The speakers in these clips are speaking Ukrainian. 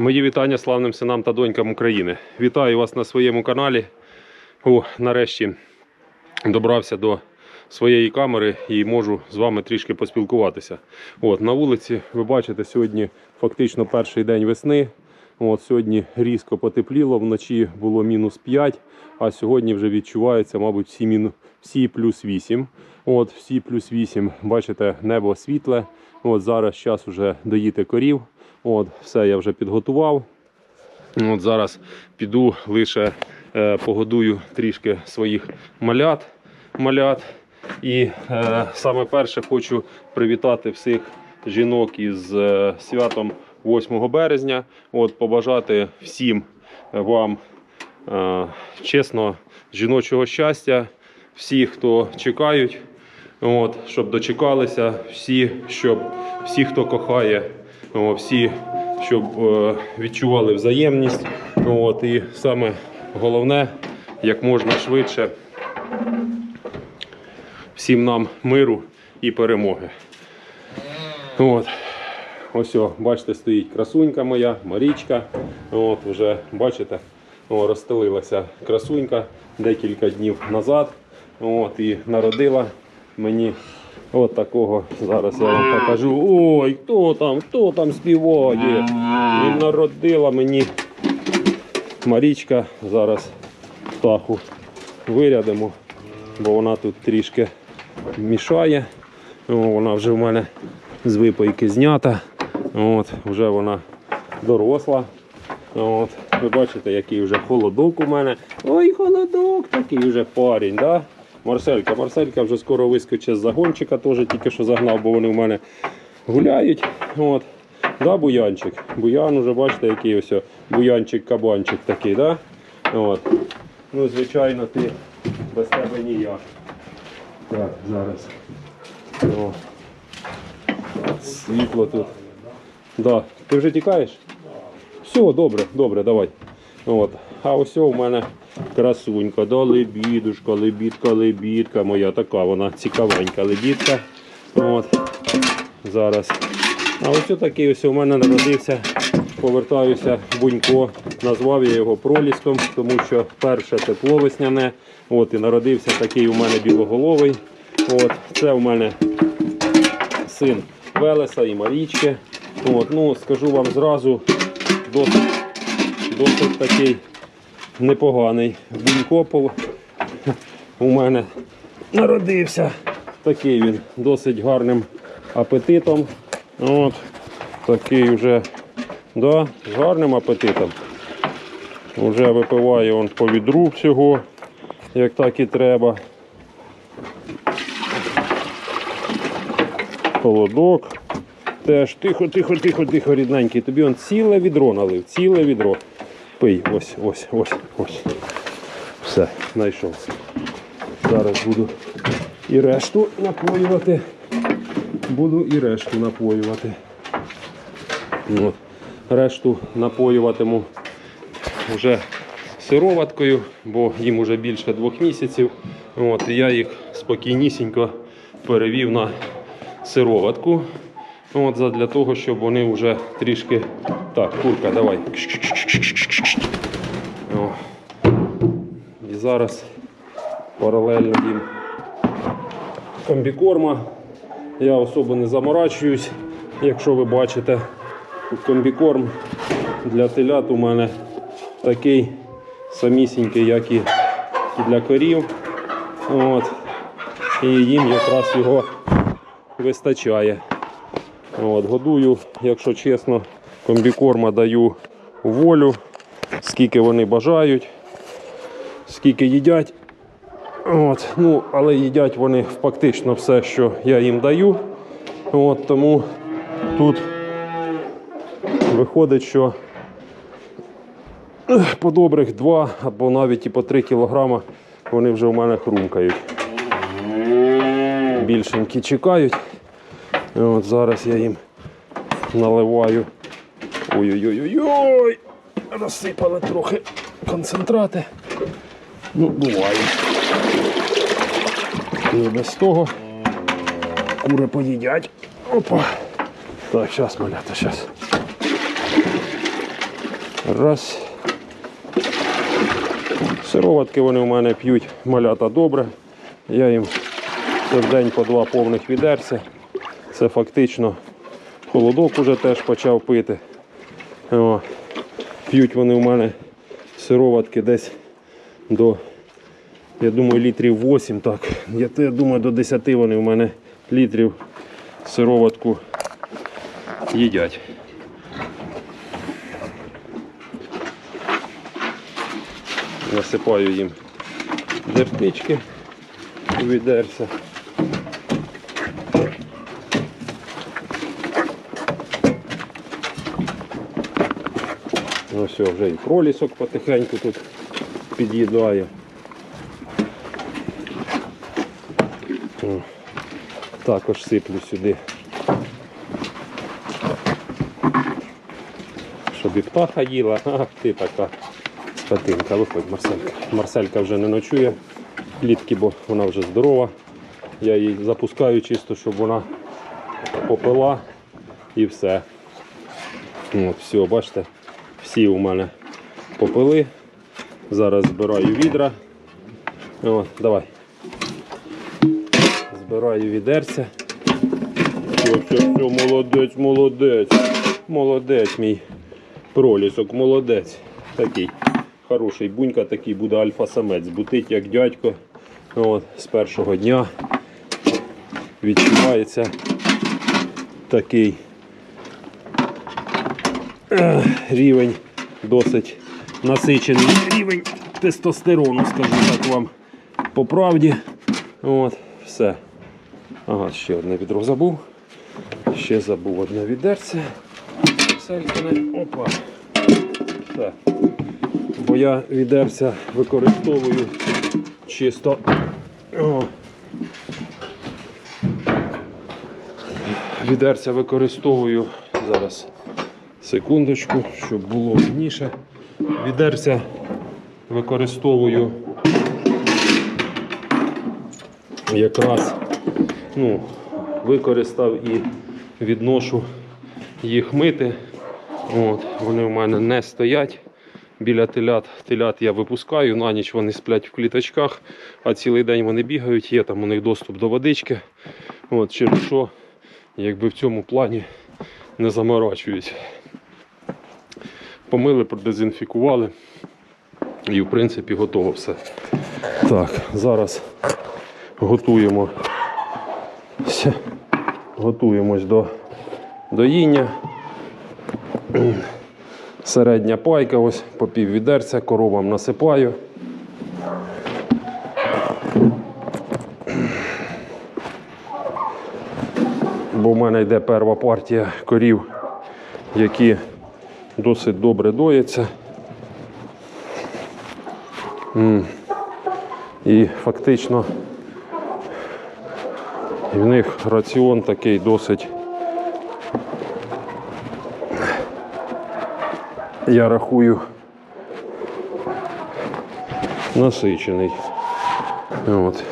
Мої вітання славним синам та донькам України. Вітаю вас на своєму каналі. О, нарешті добрався до своєї камери і можу з вами трішки поспілкуватися. От, на вулиці ви бачите, сьогодні фактично перший день весни. От, сьогодні різко потепліло, вночі було мінус 5, а сьогодні вже відчувається, мабуть, всі, міну... всі плюс 8. От, всі плюс 8. Бачите, небо світле. От, зараз час вже доїти корів. От, все я вже підготував. От зараз піду лише е, погодую трішки своїх малят. малят. І е, саме перше хочу привітати всіх жінок із е, святом 8 березня. От, побажати всім вам е, чесно жіночого щастя, всі, хто чекають, от, щоб дочекалися, всі, щоб всі, хто кохає, всі, щоб е, відчували взаємність. От, і саме головне, як можна швидше всім нам миру і перемоги. От. Ось, бачите, стоїть красунька моя, Марічка. От, вже бачите, о, розстелилася красунька декілька днів назад. От, і народила мені от такого. Зараз я вам покажу. Ой, хто там, хто там співає? І народила мені Марічка. Зараз птаху вирядимо, бо вона тут трішки мішає. О, вона вже в мене з випайки знята. От, вже вона доросла. От, ви бачите, який вже холодок у мене. Ой, холодок, такий вже парень. Да? Марселька, Марселька вже скоро вискочить з загончика, теж тільки що загнав, бо вони в мене гуляють. От. Да, буянчик. Буян уже бачите, який ось буянчик-кабанчик такий, да? От. Ну, звичайно, ти без тебе ніяк. Так, зараз. О. Світло тут. Да. Ти вже тікаєш? Все, добре, добре, давай. От. А ось у мене красунька, да, лебідушка, лебідка, лебідка моя така, вона цікавенька лебідка. От. Зараз. А ось такий ось у мене народився. Повертаюся бунько. Назвав я його проліском, тому що перше тепло весняне. От, і народився такий у мене білоголовий. От, це у мене син Велеса і Марічки. От, ну, скажу вам зразу, досить, досить такий непоганий бунькопол. У мене народився. Такий він досить гарним апетитом. От, такий вже да, з гарним апетитом. Вже випиває он по відру всього, як так і треба. Холодок. Теж тихо, тихо, тихо, тихо, рідненький. Тобі он ціле відро налив, ціле відро. Пий, ось, ось, ось, ось. Все, знайшов. Зараз буду і решту напоювати. Буду і решту напоювати. От. Решту напоюватиму вже сироваткою, бо їм вже більше двох місяців. От, я їх спокійнісінько перевів на сироватку. От, для того, щоб вони вже трішки. Так, курка, давай. Зараз паралельно їм комбікорма. Я особо не заморачуюсь, якщо ви бачите, комбікорм для телят у мене такий самісінький, як і для корів. От. І їм якраз його вистачає. От, годую, якщо чесно, комбікорма даю волю, скільки вони бажають, скільки їдять. От, ну, але їдять вони фактично все, що я їм даю. От, тому тут виходить, що по добрих 2 або навіть і по 3 кілограма вони вже в мене хрумкають. Більшенькі чекають. От зараз я їм наливаю. Ой-ой-ой-ой! Розсипали трохи концентрати. Ну, буває. І без того кури поїдять. Опа. Так, зараз, малята, зараз. Раз. Сироватки вони в мене п'ють малята добре. Я їм в день по два повних відерця. Це фактично холодок уже теж почав пити. П'ють вони в мене сироватки десь до, я думаю, літрів 8. Так. Я, я думаю, до 10 вони в мене літрів сироватку їдять. Насипаю їм дертички у відерця. Ну все, вже і пролісок потихеньку тут під'їдає. Також сиплю сюди. Щоб і птаха їла, ах ти така скотинка. Виходь, Марселька. Марселька вже не ночує клітки, бо вона вже здорова. Я її запускаю чисто, щоб вона попила і все. От, все, бачите, всі у мене попили. Зараз збираю відра. О, давай. Збираю відерця. Все, все, все, молодець, молодець. Молодець мій пролісок, молодець. Такий хороший бунька, такий буде альфа-самець. Бутить як дядько. От, з першого дня відчувається такий рівень досить насичений рівень тестостерону, скажу так вам по правді. От, все. Ага, ще одне відро забув. Ще забув одне відерце. Селькине. Опа. Так. Бо я відерця використовую чисто. О. Відерця використовую зараз секундочку, щоб було видніше. Відерця використовую якраз ну, використав і відношу їх мити. От, вони в мене не стоять біля телят. Телят я випускаю, на ніч вони сплять в кліточках, а цілий день вони бігають, є там у них доступ до водички. От, через що, якби в цьому плані не заморачують. Помили, продезінфікували і в принципі готово все. Так, зараз готуємо. Готуємось до доїння. Середня пайка, ось по пів відерця, коровам насипаю. Бо в мене йде перша партія корів, які досить добре дояться. М. І фактично в них раціон такий досить. Я рахую насичений. От.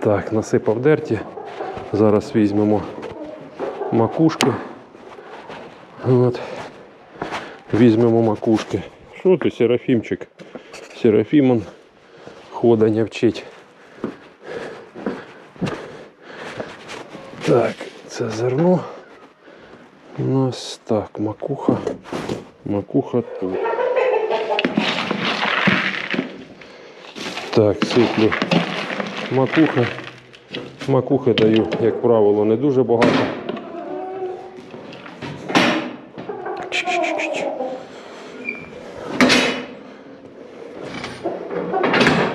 Так, насипав дерті. Зараз візьмемо макушки. От. Візьмемо макушки. Що ти, Серафімчик? Серафімон ходання вчить. Так, це зерно. У нас так, макуха. Макуха тут. Так, сиплю макуха. Макухи даю, як правило, не дуже багато.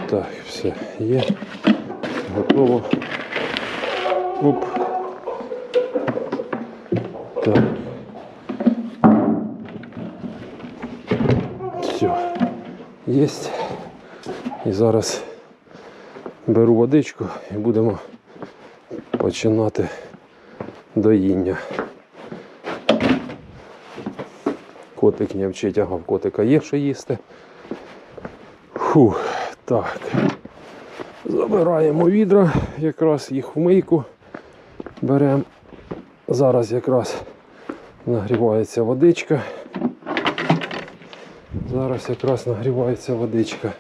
Так, все, є. Готово. Оп. Так. Все. Єсть. І зараз беру водичку і будемо починати доїння. Котик не вчить, ага, в котика є що їсти. Фух, так. Забираємо відра, якраз їх в мийку беремо. Зараз якраз Нагрівається водичка. Зараз якраз нагрівається водичка.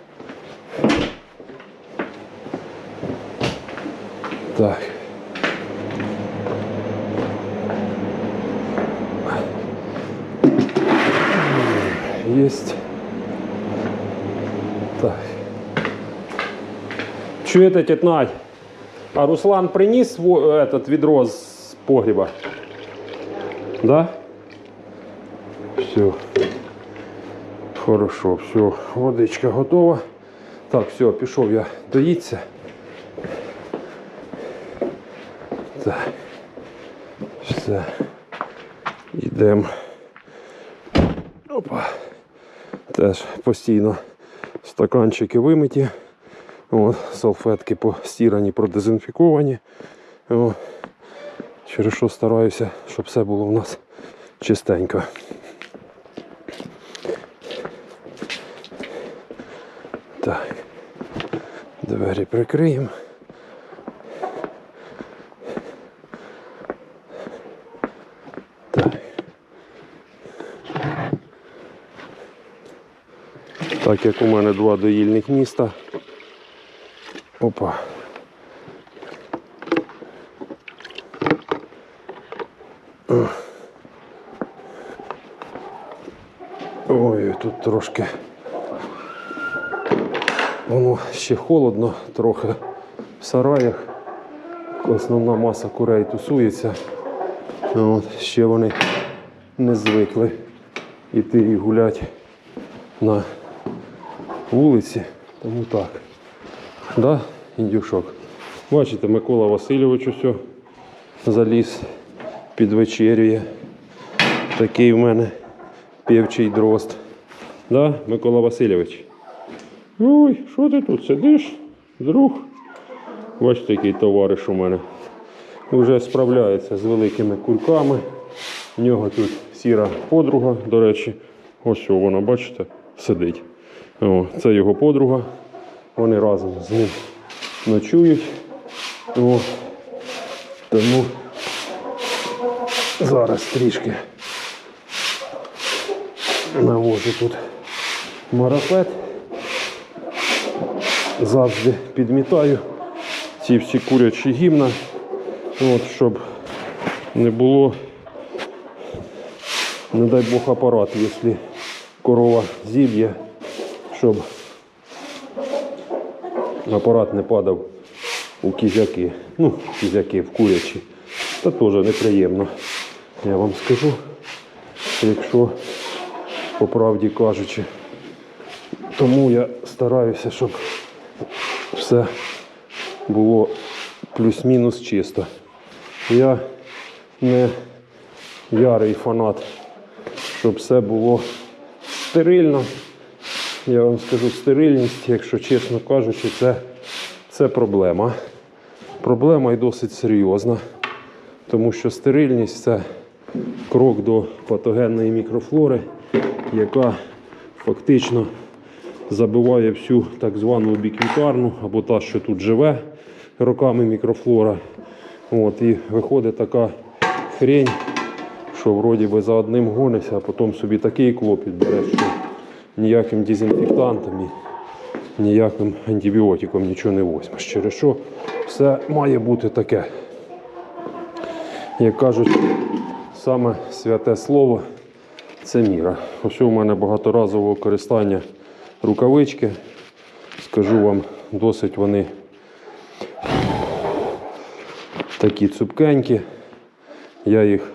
Так. Есть. Так. Чуєте, тетя Надь? А Руслан приніс этот ведро з погреба? Да? Все. Хорошо, все, водичка готова. Так, все, пішов я доїться. Так. Все. Йдемо. Опа. Теж постійно стаканчики вимиті. От, салфетки постірані, продезінфіковані. О, через що стараюся, щоб все було у нас чистенько. Так. Двері прикриємо. Так як у мене два доїльних міста. Опа. Ой, тут трошки. Воно ще холодно трохи в сараях. Основна маса курей тусується. От, ще вони не звикли іти і гуляти на вулиці. Тому так. Да, індюшок? Бачите, Микола Васильович усе заліз, підвечерює. Такий в мене півчий дрозд. Да, Микола Васильович? Ой, що ти тут сидиш, друг? Бачите, який товариш у мене. Вже справляється з великими кульками. В нього тут сіра подруга, до речі. Ось вона, бачите, сидить. О, це його подруга. Вони разом з ним ночують. О, тому зараз трішки навожу тут марафет. Завжди підмітаю ці всі курячі гімна, от, щоб не було, не дай Бог апарат, якщо корова зіб'є, щоб апарат не падав у кізяки. Ну, кізяки в курячі. Це теж неприємно. Я вам скажу, якщо по правді кажучи. Тому я стараюся, щоб все було плюс-мінус чисто. Я не ярий фанат, щоб все було стерильно. Я вам скажу, стерильність, якщо чесно кажучи, це, це проблема. Проблема і досить серйозна, тому що стерильність це крок до патогенної мікрофлори, яка фактично забиває всю так звану убіквітарну, або та, що тут живе роками мікрофлора. От, і виходить така хрень, що вроді би за одним гонишся, а потім собі такий клопіт береш, що ніяким дезінфектантом і ніяким антибіотиком нічого не возьмеш. Через що все має бути таке. Як кажуть, саме святе слово це міра. Ось у мене багаторазового користання рукавички. Скажу вам, досить вони такі цупкенькі. Я їх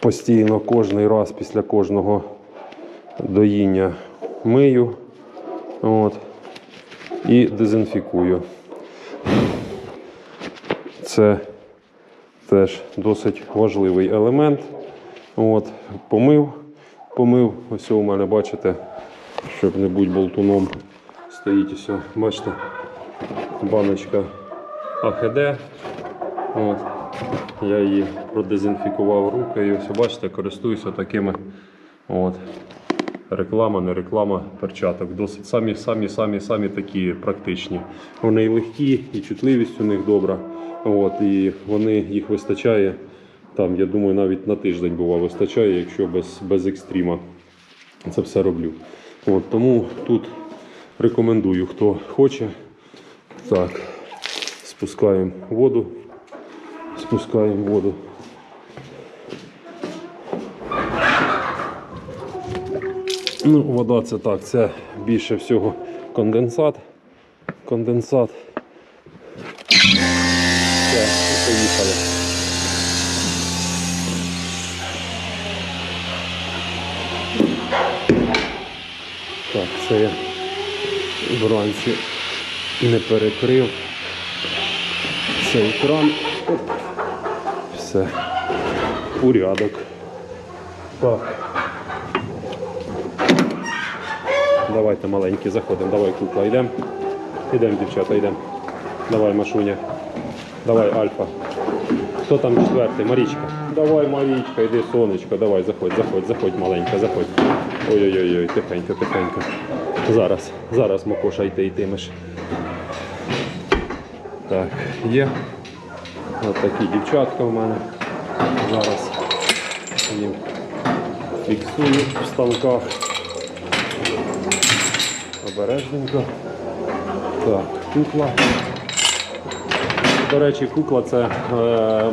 постійно кожний раз після кожного доїння мию от, і дезінфікую. Це теж досить важливий елемент. От, помив, помив. Ось у мене, бачите, щоб не бути болтуном, стоїть ось, бачите, баночка АХД. От. Я її продезінфікував руки і ось бачите, користуюся такими. От. Реклама, не реклама перчаток. Досить самі, самі, самі, самі такі практичні. Вони і легкі, і чутливість у них добра. От, і вони їх вистачає Там, я думаю, навіть на тиждень бува вистачає, якщо без, без екстріма це все роблю. От, тому тут рекомендую, хто хоче. Так, спускаємо воду. Спускаємо воду. Ну, вода це так, це більше всього конденсат. Конденсат. Все, поїхали. Так, це я вранці не перекрив цей кран. Оп. Все. Порядок. Так. Давайте маленькі заходимо. Давай кукла, йдемо. Йдемо, дівчата, йдемо. Давай, Машуня. Давай, Альфа. Хто там четвертий? Марічка. Давай, Марічка, йди, сонечко, давай, заходь, заходь, заходь, маленька, заходь. Ой-ой-ой, тихенько, тихенько. Зараз, зараз Макоша йти йтимеш. Так, є. Ось такі дівчатка в мене. Зараз їм фіксую в станках. Обережненько. Так, кукла. До речі, кукла це е,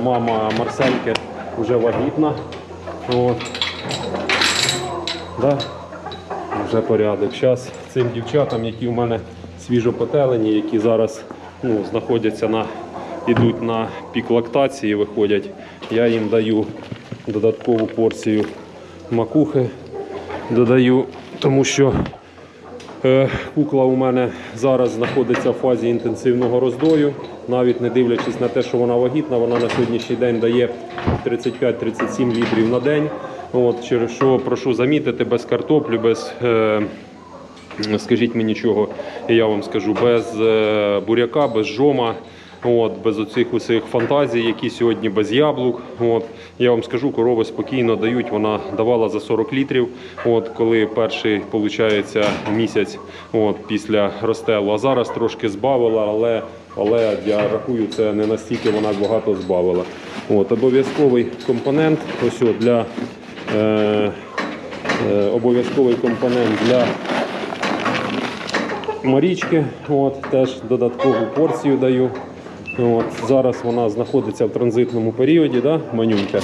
мама Марсельки вже вагітна. От. Да? Вже порядок. Зараз цим дівчатам, які в мене свіжо потелені, які зараз ну, знаходяться на, ідуть на пік лактації, виходять, я їм даю додаткову порцію макухи. Додаю, тому що Кукла у мене зараз знаходиться в фазі інтенсивного роздою. Навіть не дивлячись на те, що вона вагітна, вона на сьогоднішній день дає 35-37 літрів на день. От, через що прошу замітити, без картоплі, без, е, скажіть мені чого, я вам скажу, без е, буряка, без жома. От, без оцих усіх фантазій, які сьогодні без яблук. От, я вам скажу, корови спокійно дають. Вона давала за 40 літрів. От, коли перший виходить, місяць от, після розстелу. А зараз трошки збавила, але, але я рахую, це не настільки вона багато збавила. От, обов'язковий компонент ось от для е, е, обов'язковий компонент для Марічки, от, теж додаткову порцію даю. От, зараз вона знаходиться в транзитному періоді, да, манюнька.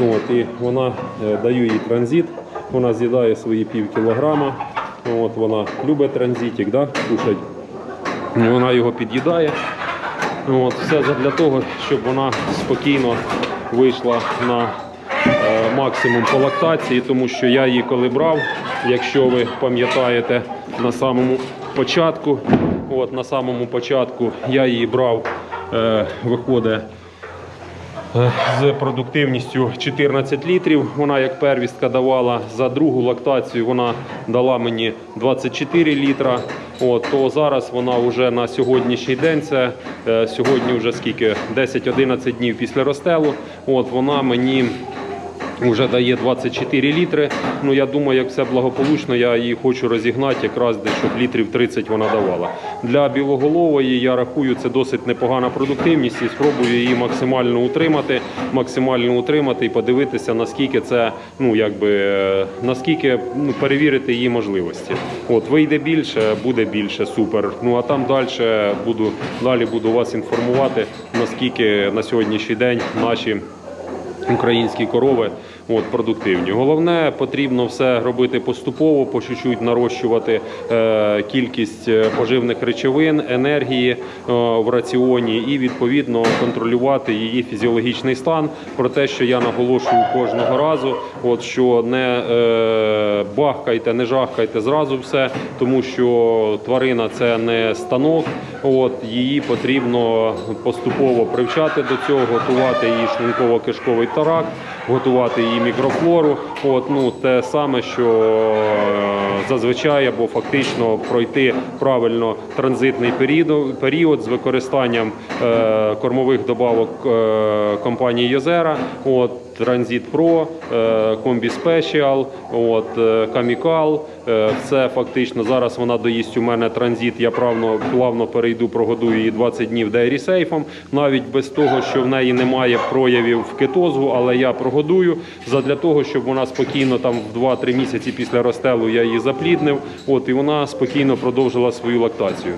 От, і вона е, даю їй транзит, вона з'їдає свої пів кілограма. От, вона любить транзитик, да, кушать. Вона його під'їдає. От, все для того, щоб вона спокійно вийшла на е, максимум по лактації, тому що я її коли брав, якщо ви пам'ятаєте на самому початку, от на самому початку я її брав, виходить е, з продуктивністю 14 літрів. Вона як первістка давала за другу лактацію, вона дала мені 24 літра. От, то зараз вона вже на сьогоднішній день, це е, сьогодні вже скільки 10-11 днів після розстелу. От вона мені вже дає 24 літри. Ну я думаю, як все благополучно, я її хочу розігнати, якраз десь, щоб літрів 30 вона давала. Для білоголової я рахую, це досить непогана продуктивність і спробую її максимально утримати, максимально утримати і подивитися, наскільки це, ну якби наскільки ну, перевірити її можливості. От вийде більше, буде більше, супер. Ну а там далі буду далі буду вас інформувати, наскільки на сьогоднішній день наші українські корови от, продуктивні. Головне, потрібно все робити поступово, по чуть-чуть нарощувати е, кількість е, поживних речовин, енергії е, в раціоні і відповідно контролювати її фізіологічний стан. Про те, що я наголошую кожного разу, от що не е, бахкайте, не жахкайте зразу все, тому що тварина це не станок. От її потрібно поступово привчати до цього, готувати її шлунково-кишковий тракт, готувати її мікрофлору. От, ну, те саме, що е, зазвичай або фактично пройти правильно транзитний період, період з використанням е, кормових добавок е, компанії Йозера. От, Транзит Pro, е, Комбі Special, от, е, Камікал. Це фактично зараз вона доїсть у мене транзит. Я плавно, плавно перейду, прогодую її 20 днів дейрісейфом, навіть без того, що в неї немає проявів в кетозу, але я прогодую задля того, щоб вона спокійно там в 2-3 місяці після розстелу я її запліднив. От і вона спокійно продовжила свою лактацію.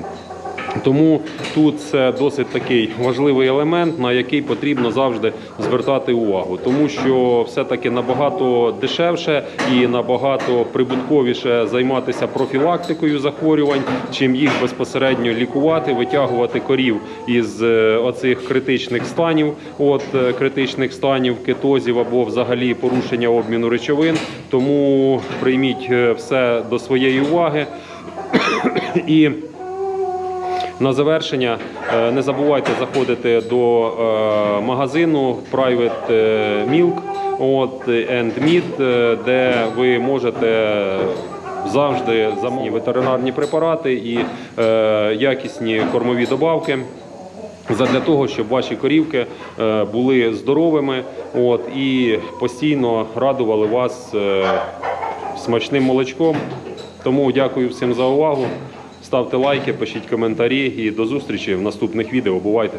Тому тут це досить такий важливий елемент, на який потрібно завжди звертати увагу, тому що все-таки набагато дешевше і набагато прибутковіше займатися профілактикою захворювань, чим їх безпосередньо лікувати, витягувати корів із е, оцих критичних станів, от е, критичних станів кетозів або взагалі порушення обміну речовин. Тому прийміть е, все до своєї уваги і. На завершення е, не забувайте заходити до е, магазину Private е, Milk от, and Meat, де ви можете завжди замовити ветеринарні препарати і якісні кормові добавки. Задля того, щоб ваші корівки були здоровими от, і постійно радували вас смачним молочком. Тому дякую всім за увагу. Ставте лайки, пишіть коментарі і до зустрічі в наступних відео. Бувайте!